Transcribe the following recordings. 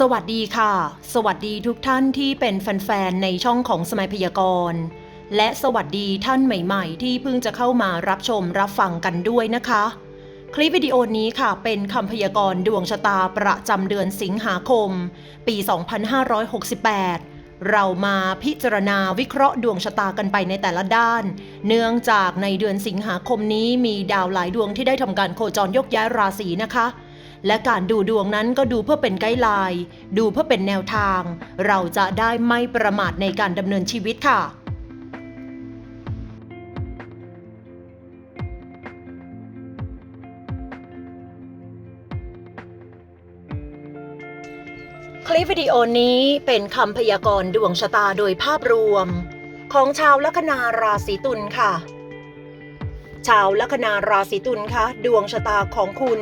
สวัสดีค่ะ สวัสดีทุกท่านที่เป็นแฟนๆ ในช่องของสมัยพยากรณ์ และสวัสดีท่านใหม่ๆ ที่เพิ่งจะเข้ามารับชมรับฟังกันด้วยนะคะ คลิปวิดีโอนี้ค่ะ เป็นคำพยากรณ์ดวงชะตาประจำเดือนสิงหาคม ปี 2568 เรามาพิจารณาวิเคราะห์ดวงชะตากันไปในแต่ละด้าน เนื่องจากในเดือนสิงหาคมนี้มีดาวหลายดวงที่ได้ทำการโคจรยกย้ายราศีนะคะ และการดูดวงนั้นก็ดูเพื่อเป็นไกด์ไลน์ ดูเพื่อเป็นแนวทาง เราจะได้ไม่ประมาทในการดำเนินชีวิตค่ะคลิปวิดีโอนี้เป็นคำพยากรณ์ดวงชะตาโดยภาพรวม ของชาวลัคนาราศีตุลค่ะ ชาวลัคนาราศีตุลคะดวงชะตาของคุณ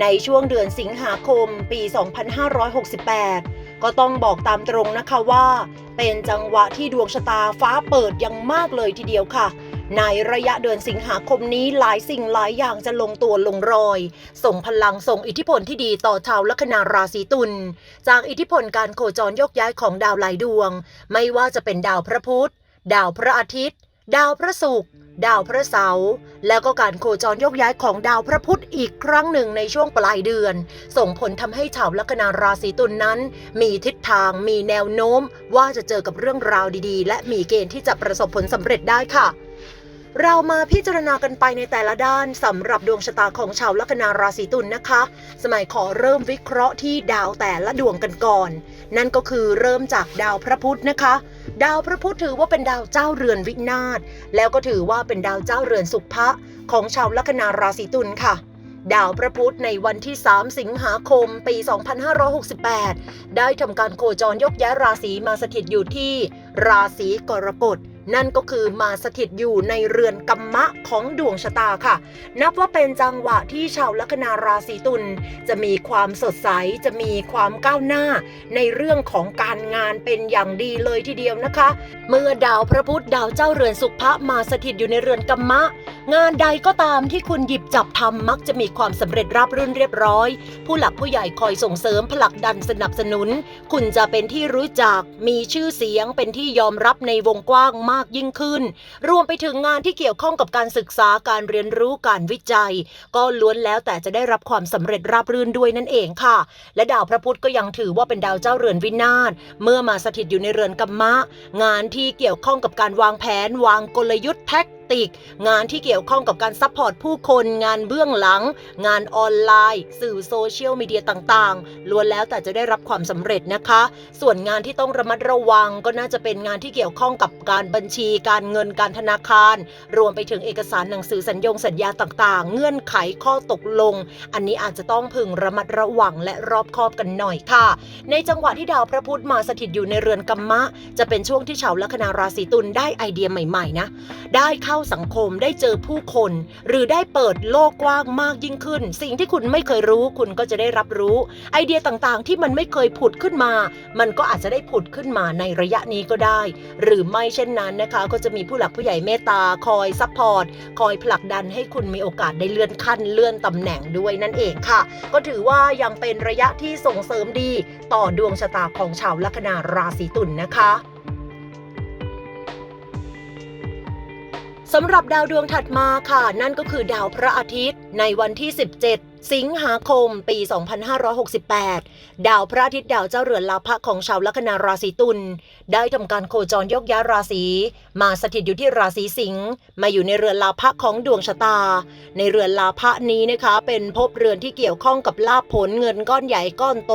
ในช่วงเดือนสิงหาคมปี 2568 ก็ต้องบอกตามตรงนะคะว่า เป็นจังหวะที่ดวงชะตาฟ้าเปิดอยังมากเลยทีเดียวค่ะ ในระยะเดือนสิงหาคมนี้หลายสิ่งหลายอย่างจะลงตัวลงรอย ส่งพลังส่งอิทธิพลที่ดีต่อชาวลัคนาราศีตุล จากอิทธิพลการโคจรยกย้ายของดาวหลายดวง ไม่ว่าจะเป็นดาวพระพุธดาวพระอาทิตย์ ดาวพระศุกร์ดาวพระเสาร์แล้วก็การโคจรยกย้ายของดาวพระพุธอีกครั้งหนึ่งในช่วงปลายเดือน ส่งผลทำให้ชาวลัคนาราศีตุลนนั้น มีทิศทางมีแนวโน้ม ว่าจะเจอกับเรื่องราวดีๆ และมีเกณฑ์ที่จะประสบผลสำเร็จได้ค่ะ เรามาพิจารณากันไปในแต่ละด้านสำหรับดวงชะตาของชาวลัคนาราศีตุลนะคะ สมัยขอเริ่มวิเคราะห์ที่ดาวแต่ละดวงกันก่อน นั่นก็คือเริ่มจากดาวพระพุธนะคะ ดาวพระพุธถือว่าเป็นดาวเจ้าเรือนวินาศแล้วก็ถือว่าเป็นดาวเจ้าเรือนสุภะของชาวลัคนาราศีตุลค่ะดาวพระพุธในวันที่ 3 สิงหาคม ปี 2568 ได้ทำการโคจรยกย้ายราศีมาสถิตอยู่ที่ ราศีกรกฎ นั่นก็คือมาสถิตอยู่ในเรือนกัมมะของดวงชะตาค่ะ นับว่าเป็นจังหวะที่ชาวลัคนาราศีตุลจะมีความสดใสจะมีความก้าวหน้า ในเรื่องของการงานเป็นอย่างดีเลยทีเดียวนะคะเมื่อดาวพระพุธดาวเจ้าเรือนสุภะมาสถิตอยู่ในเรือนกัมมะ งานใดก็ตามที่คุณหยิบจับทำมักจะมีความสำเร็จราบรื่นเรียบร้อย ผู้หลักผู้ใหญ่คอยส่งเสริมผลักดันสนับสนุน คุณจะเป็นที่รู้จัก มีชื่อเสียงเป็นที่ยอมรับในวงกว้างมากยิ่งขึ้น รวมไปถึงงานที่เกี่ยวข้องกับการศึกษาการเรียนรู้การวิจัย ก็ล้วนแล้วแต่จะได้รับความสำเร็จราบรื่นด้วยนั่นเองค่ะ และดาวพระพุธก็ยังถือว่าเป็นดาวเจ้าเรือนวินาศเมื่อมาสถิตอยู่ในเรือนกัมมะ งานที่เกี่ยวข้องกับการวางแผนวางกลยุทธ์แท็กติก งานที่เกี่ยวข้องกับการซัพพอร์ตผู้คน งานเบื้องหลัง งานออนไลน์ สื่อโซเชียลมีเดียต่างๆ ล้วนแล้วแต่จะได้รับความสำเร็จนะคะ ส่วนงานที่ต้องระมัดระวังก็น่าจะเป็นงานที่เกี่ยวข้องกับการบัญชี การเงิน การธนาคาร รวมไปถึงเอกสารหนังสือสัญญงสัญญาต่างๆ เงื่อนไขข้อตกลง อันนี้อาจจะต้องพึงระมัดระวังและรอบคอบกันหน่อยค่ะ ในจังหวะที่ดาวพระพุธมาสถิตอยู่ในเรือนกัมมะ จะเป็นช่วงที่ชาวลัคนาราศีตุลได้ไอเดียใหม่ๆนะ ได้เข้าสังคมได้เจอผู้คน หรือได้เปิดโลกกว้างมากยิ่งขึ้น สิ่งที่คุณไม่เคยรู้คุณก็จะได้รับรู้ ไอเดียต่างๆ ที่มันไม่เคยผุดขึ้นมา มันก็อาจจะได้ผุดขึ้นมาในระยะนี้ก็ได้ หรือไม่เช่นนั้นนะคะ ก็จะมีผู้หลักผู้ใหญ่เมตตาคอยซัพพอร์ตคอยผลักดันให้คุณมีโอกาสได้เลื่อนขั้นเลื่อนตำแหน่งด้วยนั่นเองค่ะ ก็ถือว่ายังเป็นระยะที่ส่งเสริมดี ต่อดวงชะตาของชาวลัคนาราศีตุลนะคะ สำหรับดาวดวงถัดมาค่ะ นั่นก็คือดาวพระอาทิตย์ ในวันที่ 17 สิงหาคมปี 2568 ดาวพระอาทิตย์ดาวเจ้าเรือนลาภะของชาวลัคนาราศีตุลได้ทำการโคจรยกย้ายราศีมาสถิตอยู่ที่ราศีสิงห์มาอยู่ในเรือนลาภะของดวงชะตา ในเรือนลาภะนี้นะคะ เป็นภพเรือนที่เกี่ยวข้องกับลาภผลเงินก้อนใหญ่ก้อนโต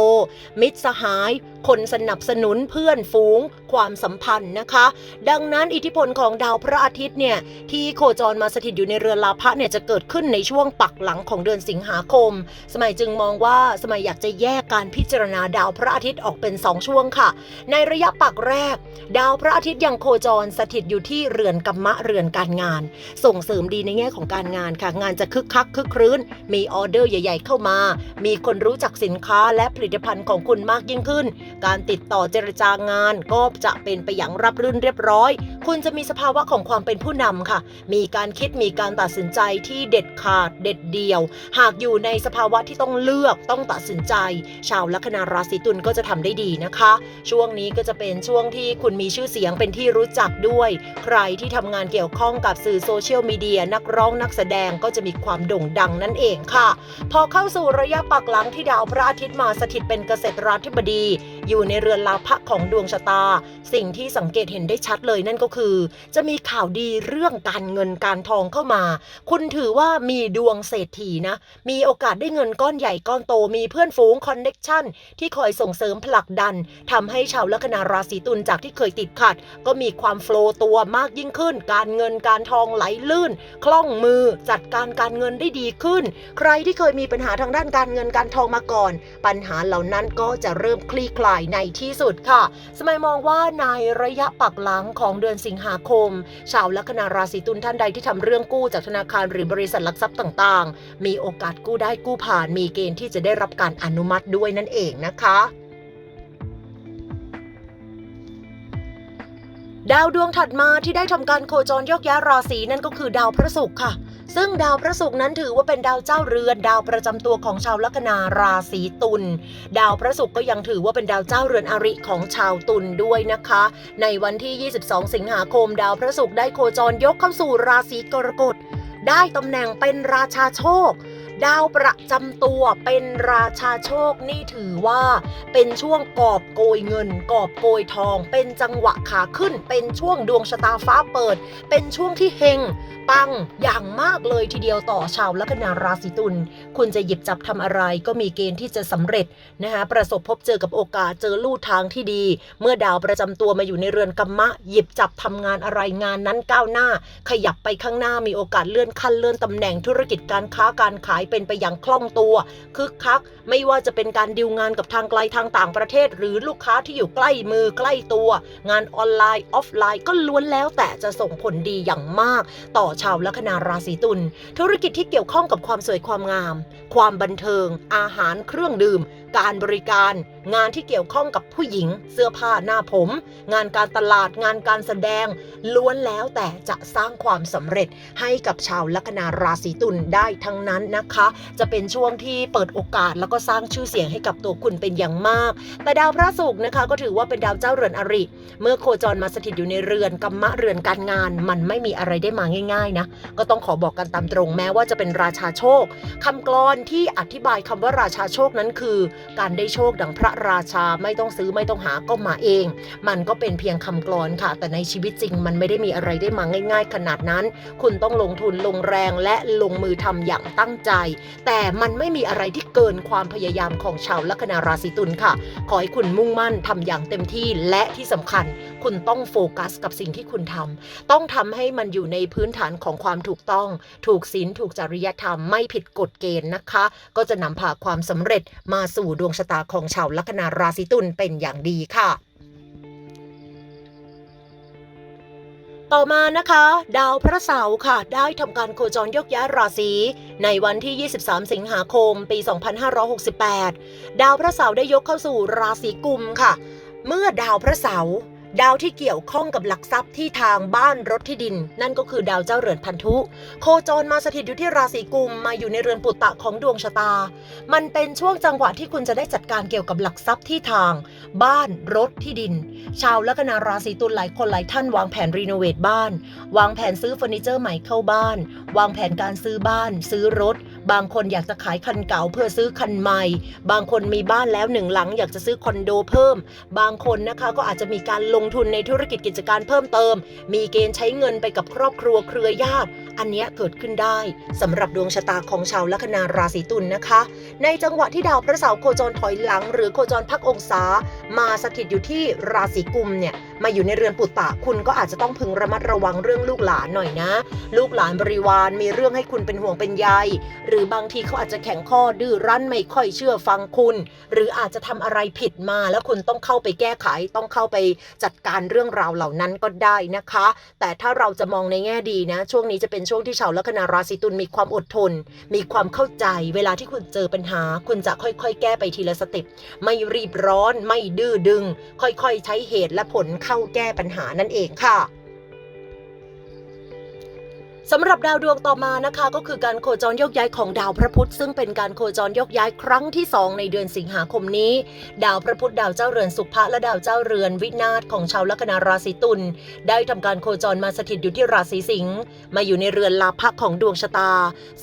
มิตรสหาย คนสนับสนุนเพื่อนฝูง ความสัมพันธ์นะคะ ดังนั้นอิทธิพลของดาวพระอาทิตย์เนี่ยที่โคจรมาสถิตอยู่ในเรือนลาภะเนี่ยจะเกิดขึ้นในช่วงปักหลังของเดือนสิงหาคมสมัยจึงมองว่าสมัยอยากจะแยกการพิจารณาดาวพระอาทิตย์ออกเป็น2ช่วงค่ะ ในระยะปักแรก ดาวพระอาทิตย์ยังโคจรสถิตอยู่ที่เรือนกัมมะเรือนการงาน ส่งเสริมดีในแง่ของการงานค่ะ งานจะคึกคักคึกครื้น มีออเดอร์ใหญ่ ๆ เข้ามา มีคนรู้จักสินค้าและผลิตภัณฑ์ของคุณมากยิ่งขึ้น การติดต่อเจรจางานก็จะเป็นไปอย่างรับรื่นเรียบร้อย คุณจะมีสภาวะของความเป็นผู้นำค่ะ มีการคิดมีการตัดสินใจที่เด็ดขาดเด็ดเดี่ยว หากอยู่ในในสภาวะที่ต้องเลือกต้องตัดสินใจ ชาวลัคนาราศีตุลก็จะทำได้ดีนะคะ ช่วงนี้ก็จะเป็นช่วงที่คุณมีชื่อเสียงเป็นที่รู้จักด้วย ใครที่ทำงานเกี่ยวข้องกับสื่อโซเชียลมีเดียนักร้องนักแสดงก็จะมีความโด่งดังนั่นเองค่ะ พอเข้าสู่ระยะปักหลังที่ดาวพระอาทิตย์มาสถิตเป็นเกษตราธิบดี อยู่ในเรือนลาภะของดวงชะตา สิ่งที่สังเกตเห็นได้ชัดเลยนั่นก็คือ จะมีข่าวดีเรื่องการเงินการทองเข้ามา คุณถือว่ามีดวงเศรษฐีนะ มีโอกาสได้เงินก้อนใหญ่ก้อนโต มีเพื่อนฝูงคอนเน็กชันที่คอยส่งเสริมผลักดันทำให้ชาวลัคนาราศีตุลจากที่เคยติดขัด ก็มีความโฟล์ตัวมากยิ่งขึ้น การเงินการทองไหลลื่น คล่องมือจัดการการเงินได้ดีขึ้น ใครที่เคยมีปัญหาทางด้านการเงินการทองมาก่อน ปัญหาเหล่านั้นก็จะเริ่มคลี่คลายในที่สุดค่ะ สมัยมองว่าในระยะปักหลังของเดือนสิงหาคม ชาวลัคนาราศีตุลท่านใดที่ทำเรื่องกู้จากธนาคารหรือบริษัทหลักทรัพย์ต่างๆ มีโอกาสกู้ได้กู้ผ่านมีเกณฑ์ที่จะได้รับการอนุมัติด้วยนั่นเองนะคะดาวดวงถัดมาที่ได้ทำการโคจรยกย้ายราศีนั่นก็คือดาวพระศุกร์ค่ะ ซึ่งดาวพระศุกร์นั้นถือว่าเป็นดาวเจ้าเรือนดาวประจำตัวของชาวลัคนาราศีตุลดาวพระศุกร์ก็ยังถือว่าเป็นดาวเจ้าเรือนอริของชาวตุลด้วยนะคะ ในวันที่ 22 สิงหาคม ดาวพระศุกร์ได้โคจรยกเข้าสู่ราศีกรกฎได้ตำแหน่งเป็นราชาโชค ดาวประจำตัวเป็นราชาโชคนี่ถือว่า เป็นช่วงกอบโกยเงิน กอบโกยทอง เป็นจังหวะขาขึ้น เป็นช่วงดวงชะตาฟ้าเปิด เป็นช่วงที่เฮงปังอย่างมากเลยทีเดียวต่อชาวลัคนาราศีตุลคุณจะหยิบจับทำอะไรก็มีเกณฑ์ที่จะสำเร็จนะคะประสบพบเจอกับโอกาสเจอลู่ทางที่ดี เมื่อดาวประจำตัวมาอยู่ในเรือนกรรมะ หยิบจับทำงานอะไรงานนั้นก้าวหน้า ขยับไปข้างหน้ามีโอกาสเลื่อนขั้นเลื่อนตำแหน่งธุรกิจการค้าการขายเป็นไปอย่างคล่องตัว คึกคัก ไม่ว่าจะเป็นการดิวงานกับทางไกลทางต่างประเทศ หรือลูกค้าที่อยู่ใกล้มือใกล้ตัว งานออนไลน์ออฟไลน์ก็ล้วนแล้วแต่จะส่งผลดีอย่างมาก ต่อชาวลัคนาราศีตุลธุรกิจที่เกี่ยวข้องกับความสวยความงาม ความบันเทิง อาหารเครื่องดื่ม การบริการ งานที่เกี่ยวข้องกับผู้หญิง เสื้อผ้าหน้าผม งานการตลาดงานการแสดง ล้วนแล้วแต่จะสร้างความสำเร็จให้กับชาวลัคนาราศีตุลได้ทั้งนั้นนะคะ จะเป็นช่วงที่เปิดโอกาสแล้วก็สร้างชื่อเสียงให้กับตัวคุณเป็นอย่างมาก แต่ดาวพระศุกร์นะคะ ก็ถือว่าเป็นดาวเจ้าเรือนอริ เมื่อโคจรมาสถิตอยู่ในเรือนกัมมะเรือนการงาน มันไม่มีอะไรได้มาง่าย ๆ นะ ก็ต้องขอบอกกันตามตรงแม้ว่าจะเป็นราชาโชคคำกลอนที่อธิบายคำว่าราชาโชคนั้นคือ การได้โชคดังพระราชาไม่ต้องซื้อไม่ต้องหาก็มาเอง มันก็เป็นเพียงคำกลอนค่ะ แต่ในชีวิตจริงมันไม่ได้มีอะไรได้มาง่าย ๆ ขนาดนั้น คุณต้องลงทุนลงแรงและลงมือทำอย่างตั้งใจ แต่มันไม่มีอะไรที่เกินความพยายามของชาวลัคนาราศีตุลค่ะ ขอให้คุณมุ่งมั่นทำอย่างเต็มที่และที่สำคัญคุณต้องโฟกัสกับสิ่งที่คุณทำต้องทำให้มันอยู่ในพื้นฐานของความถูกต้อง ถูกศีลถูกจริยธรรมไม่ผิดกฎเกณฑ์นะคะ ก็จะนำพาความสำเร็จมาสู่ดวงชะตาของชาวลัคนาราศีตุลเป็นอย่างดีค่ะต่อมานะคะ ดาวพระเสาร์ค่ะ ได้ทำการโคจรยกย้ายราศีในวันที่ 23 สิงหาคม ปี 2568 ดาวพระเสาร์ได้ยกเข้าสู่ราศีกุมค่ะ เมื่อดาวพระเสาร์ ดาวที่เกี่ยวข้องกับหลักทรัพย์ที่ทางบ้านรถที่ดิน นั่นก็คือดาวเจ้าเรือนพันธุ โคจรมาสถิตอยู่ที่ราศีกุมมาอยู่ในเรือนปุตตะของดวงชะตา มันเป็นช่วงจังหวะที่คุณจะได้จัดการเกี่ยวกับหลักทรัพย์ที่ทาง บ้านรถที่ดิน ชาวลัคนาราศีตุลหลายคนหลายท่านวางแผนรีโนเวทบ้าน วางแผนซื้อเฟอร์นิเจอร์ใหม่เข้าบ้าน วางแผนการซื้อบ้าน ซื้อรถ บางคนอยากจะขายคันเก่าเพื่อซื้อคันใหม่ บางคนมีบ้านแล้วหนึ่งหลังอยากจะซื้อคอนโดเพิ่ม บางคนนะคะก็อาจจะมีการลงทุนในธุรกิจกิจการเพิ่มเติม มีเกณฑ์ใช้เงินไปกับครอบครัวเครือญาติ อันนี้เกิดขึ้นได้สำหรับดวงชะตาของชาวลัคนาราศีตุลนะคะ ในจังหวะที่ดาวพระเสาร์โคจรถอยหลัง หรือโคจรพักองศา มาสถิตอยู่ที่ราศีกุมเนี่ย มาอยู่ในเรือนปุตตะคุณก็อาจจะต้องพึงระมัดระวังเรื่องลูกหลานหน่อยนะ ลูกหลานบริวารมีเรื่องให้คุณเป็นห่วงเป็นใยหรือบางทีเขาอาจจะแข็งข้อดื้อรั้นไม่ค่อยเชื่อฟังคุณ หรืออาจจะทำอะไรผิดมา แล้วคุณต้องเข้าไปแก้ไขต้องเข้าไปจัดการเรื่องราวเหล่านั้นก็ได้นะคะ แต่ถ้าเราจะมองในแง่ดีนะ ช่วงนี้จะเป็นช่วงที่ชาวลัคนาราศีตุลมีความอดทน มีความเข้าใจ เวลาที่คุณเจอปัญหา คุณจะค่อยๆ แก้ไปทีละสเต็ปไม่รีบร้อน ไม่ดื้อดึง ค่อยๆ ใช้เหตุและผลเข้าแก้ปัญหานั่นเองค่ะ สำหรับดาวดวงต่อมานะคะ ก็คือการโคจรโยกย้ายของดาวพระพุธซึ่งเป็นการโคจรโยกย้ายครั้งที่ 2 ในเดือนสิงหาคมนี้ ดาวพระพุธดาวเจ้าเรือนสุภะและดาวเจ้าเรือนวินาศของชาวลัคนาราศีตุลได้ทำการโคจรมาสถิตอยู่ที่ราศีสิงห์มาอยู่ในเรือนลาภะของดวงชะตา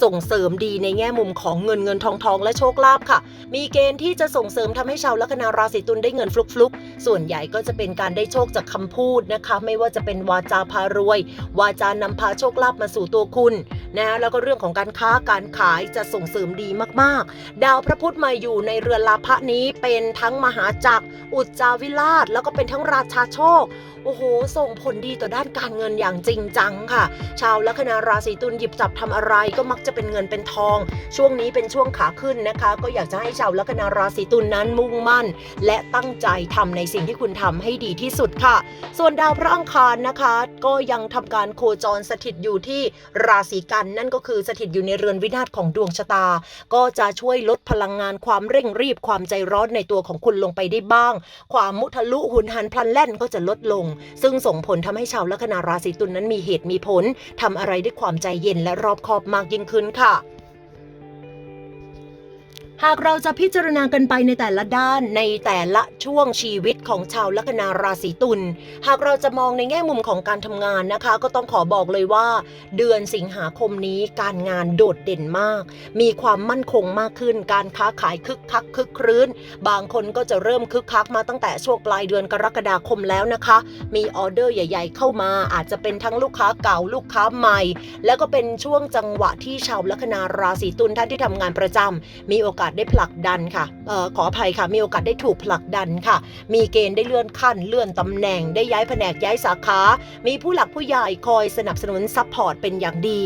ส่งเสริมดีในแง่มุมของเงินเงินทองทองและโชคลาภค่ะ มีเกณฑ์ที่จะส่งเสริมทำให้ชาวลัคนาราศีตุลได้เงินฟลุกๆ ส่วนใหญ่ก็จะเป็นการได้โชคจากคำพูดนะคะ ไม่ว่าจะเป็นวาจาพารวย วาจานำพาโชคลาภมาสู่ตัวคุณนะแล้วก็เรื่องของการค้าการขายจะส่งเสริมดีมากๆ ดาวพระพุธมาอยู่ในเรือนลาภะนี้เป็นทั้งมหาจักร อุจจาวิราช แล้วก็เป็นทั้งราชาโชคโอ้โห ส่งผลดีต่อด้านการเงินอย่างจริงจังค่ะ ชาวลัคนาราศีตุลหยิบจับทำอะไรก็มักจะเป็นเงินเป็นทอง ช่วงนี้เป็นช่วงขาขึ้นนะคะ ก็อยากจะให้ชาวลัคนาราศีตุลนั้นมุ่งมั่น และตั้งใจทำในสิ่งที่คุณทำให้ดีที่สุดค่ะ ส่วนดาวพระอังคารนะคะ ก็ยังทำการโคจรสถิตอยู่ที่ราศีกันนั่นก็คือสถิตอยู่ในเรือนวินาศของดวงชะตา ก็จะช่วยลดพลังงานความเร่งรีบความใจร้อนในตัวของคุณลงไปได้บ้าง ความมุทะลุหุนหันพลันแล่นก็จะลดลง ซึ่งส่งผลทำให้ชาวลัคนาราศีตุลนั้นมีเหตุมีผลทำอะไรด้วยความใจเย็นและรอบคอบมากยิ่งขึ้นค่ะ หากเราจะพิจารณากันไปในแต่ละด้านในแต่ละช่วงชีวิตของชาวลัคนาราศีตุล หากเราจะมองในแง่มุมของการทำงานนะคะ ก็ต้องขอบอกเลยว่า เดือนสิงหาคมนี้การงานโดดเด่นมาก มีความมั่นคงมากขึ้น การค้าขายคึกคักคึกครื้น บางคนก็จะเริ่มคึกคักมาตั้งแต่ช่วงปลายเดือนกรกฎาคมแล้วนะคะ มีออเดอร์ใหญ่ ๆ เข้ามา อาจจะเป็นทั้งลูกค้าเก่าลูกค้าใหม่ แล้วก็เป็นช่วงจังหวะที่ชาวลัคนาราศีตุลท่านที่ทำงานประจำมีโอกาสได้ผลักดันค่ะออขออภัยค่ะ มีโอกาสได้ถูกผลักดันค่ะ มีเกณฑ์ได้เลื่อนขั้นเลื่อนตำแหน่ง ได้ย้ายแผนกย้ายสาขา มีผู้หลักผู้ใหญ่คอยสนับสนุนซัพพอร์ตเป็นอย่างดี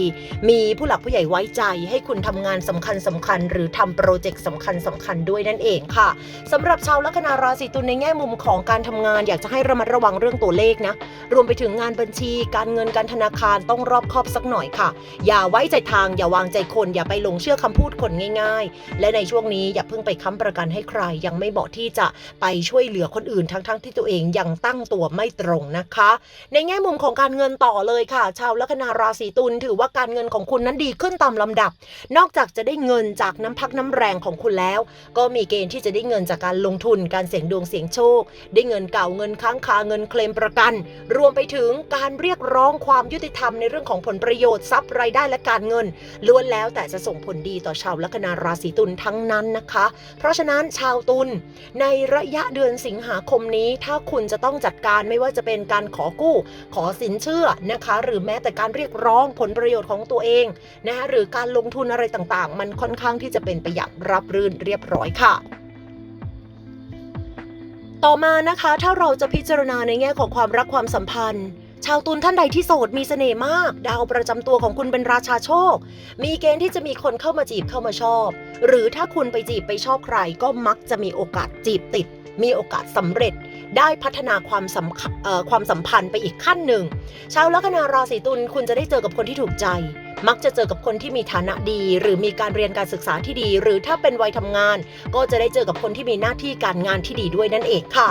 มีผู้หลักผู้ใหญ่ไว้ใจ ให้คุณทำงานสำคัญสำคัญ หรือทำโปรเจกต์สำคัญสำคัญด้วยนั่นเองค่ะสำหรับชาวลัคนาราศีตุลในแง่มุมของการทำงาน อยากจะให้ระมัดระวังเรื่องตัวเลขนะ รวมไปถึงงานบัญชี การเงินการธนาคารต้องรอบคอบสักหน่อยค่ะ อย่าไว้ใจทางอย่าวางใจคนอย่าไปหลงเชื่อคำพูดคนง่าย ๆ และในช่วงนี้อย่าเพิ่งไปค้ำประกันให้ใคร ยังไม่เหมาะที่จะไปช่วยเหลือคนอื่นทั้งๆที่ตัวเองยังตั้งตัวไม่ตรงนะคะ ในแง่มุมของการเงินต่อเลยค่ะ ชาวลัคนาราศีตุลถือว่าการเงินของคุณนั้นดีขึ้นตามลำดับ นอกจากจะได้เงินจากน้ำพักน้ำแรงของคุณแล้ว ก็มีเกณฑ์ที่จะได้เงินจากการลงทุนการเสี่ยงดวงเสี่ยงโชค ได้เงินเก่าเงินค้างคาเงินเคลมประกัน รวมไปถึงการเรียกร้องความยุติธรรมในเรื่องของผลประโยชน์ทรัพย์รายได้และการเงินล้วนแล้วแต่จะส่งผลดีต่อชาวลัคนาราศีตุลทั้งนั้นนะคะ เพราะฉะนั้นชาวตุลในระยะเดือนสิงหาคมนี้ถ้าคุณจะต้องจัดการไม่ว่าจะเป็นการขอกู้ ขอสินเชื่อนะคะ หรือแม้แต่การเรียกร้องผลประโยชน์ของตัวเองนะคะหรือการลงทุนอะไรต่างๆ มันค่อนข้างที่จะเป็นไปอย่างรับรื่นเรียบร้อยค่ะต่อมานะคะถ้าเราจะพิจารณาในแง่ของความรักความสัมพันธ์ ชาวตุลท่านใดที่โสดมีเสน่ห์มาก ดาวประจำตัวของคุณเป็นราชาโชค มีเกณฑ์ที่จะมีคนเข้ามาจีบเข้ามาชอบ หรือถ้าคุณไปจีบไปชอบใคร ก็มักจะมีโอกาสจีบติด มีโอกาสสำเร็จ ได้พัฒนาความสัมความสัมพันธ์ไปอีกขั้นหนึ่ง ชาวลัคนาราศีตุลคุณจะได้เจอกับคนที่ถูกใจ มักจะเจอกับคนที่มีฐานะดี หรือมีการเรียนการศึกษาที่ดี หรือถ้าเป็นวัยทำงาน ก็จะได้เจอกับคนที่มีหน้าที่การงานที่ดีด้วยนั่นเองค่ะ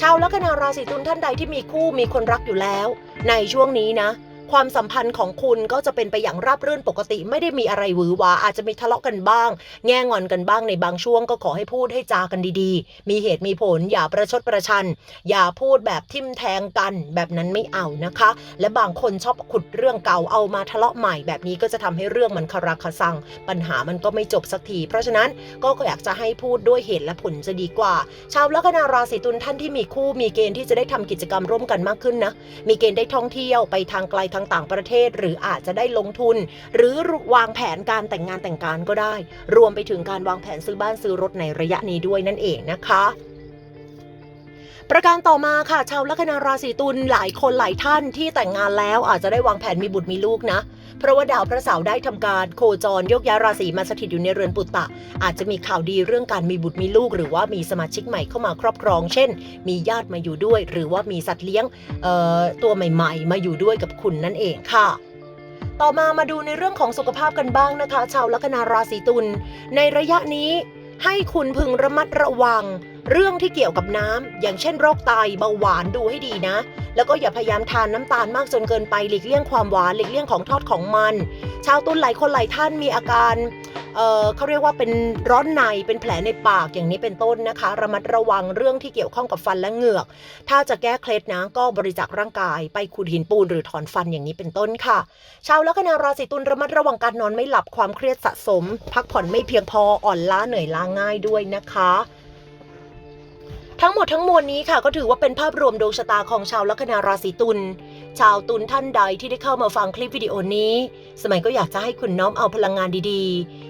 ชาวลัคนาราศีตุลท่านใดที่มีคู่มีคนรักอยู่แล้ว ในช่วงนี้นะ ความสัมพันธ์ของคุณก็จะเป็นไปอย่างราบรื่นปกติ ไม่ได้มีอะไรหวือหวาอาจจะมีทะเลาะกันบ้าง แง่งอนกันบ้างในบางช่วงก็ขอให้พูดให้จากันดีๆ มีเหตุมีผลอย่าประชดประชัน อย่าพูดแบบทิมแทงกัน แบบนั้นไม่เอานะคะ และบางคนชอบขุดเรื่องเก่าเอามาทะเลาะใหม่แบบนี้ก็จะทำให้เรื่องมันคาราคาซัง ปัญหามันก็ไม่จบสักที เพราะฉะนั้นก็อยากจะให้พูดด้วยเหตุและผลจะดีกว่า ชาวลัคนาราศีตุลท่านที่มีคู่มีเกณฑ์ที่จะได้ทำกิจกรรมร่วมกันมากขึ้นนะมีเกณฑ์ได้ท่องเที่ยวไปทางไกลทางต่างประเทศ หรืออาจจะได้ลงทุน หรือวางแผนการแต่งงานแต่งการก็ได้ รวมไปถึงการวางแผนซื้อบ้านซื้อรถในระยะนี้ด้วยนั่นเองนะคะ ประการต่อมาค่ะ ชาวลัคนาราศีตุลหลายคนหลายท่านที่แต่งงานแล้วอาจจะได้วางแผนมีบุตรมีลูกนะ เพราะว่าดาวพระเสาร์ได้ทำการโคจรยกย้ายราศีมาสถิตอยู่ในเรือนปุตตะ อาจจะมีข่าวดีเรื่องการมีบุตรมีลูก หรือว่ามีสมาชิกใหม่เข้ามาครอบครอง เช่น มีญาติมาอยู่ด้วย หรือว่ามีสัตว์เลี้ยงตัวใหม่ ๆ มาอยู่ด้วยกับคุณนั่นเองค่ะต่อมามาดูในเรื่องของสุขภาพกันบ้างนะคะ ชาวลัคนาราศีตุลในระยะนี้ ให้คุณพึงระมัดระวัง เรื่องที่เกี่ยวกับน้ำอย่างเช่นโรคไตเบาหวานดูให้ดีนะ แล้วก็อย่าพยายามทานน้ำตาลมากจนเกินไปหลีกเลี่ยงความหวานหลีกเลี่ยงของทอดของมัน ชาวตุลหลายคนหลายท่านมีอาการ เเขาเรียกว่าเป็นร้อนในเป็นแผลในปากอย่างนี้เป็นต้นนะคะ ระมัดระวังเรื่องที่เกี่ยวข้องกับฟันและเหงือก ถ้าจะแก้เคล็ดนะก็บริจาคร่างกายไปขูดหินปูนหรือถอนฟันอย่างนี้เป็นต้นค่ะ ชาวลัคนาราศีตุลระมัดระวังการนอนไม่หลับความเครียดสะสม พักผ่อนไม่เพียงพออ่อนล้าเหนื่อยล้าง่ายด้วยนะคะทั้งหมดทั้งมวลนี้ค่ะก็ถือว่าเป็นภาพรวมดวงชะตาของชาวลัคนาราศีตุล ชาวตุลท่านใดที่ได้เข้ามาฟังคลิปวิดีโอนี้ สมัยก็อยากจะให้คุณน้อมเอาพลังงานดีๆ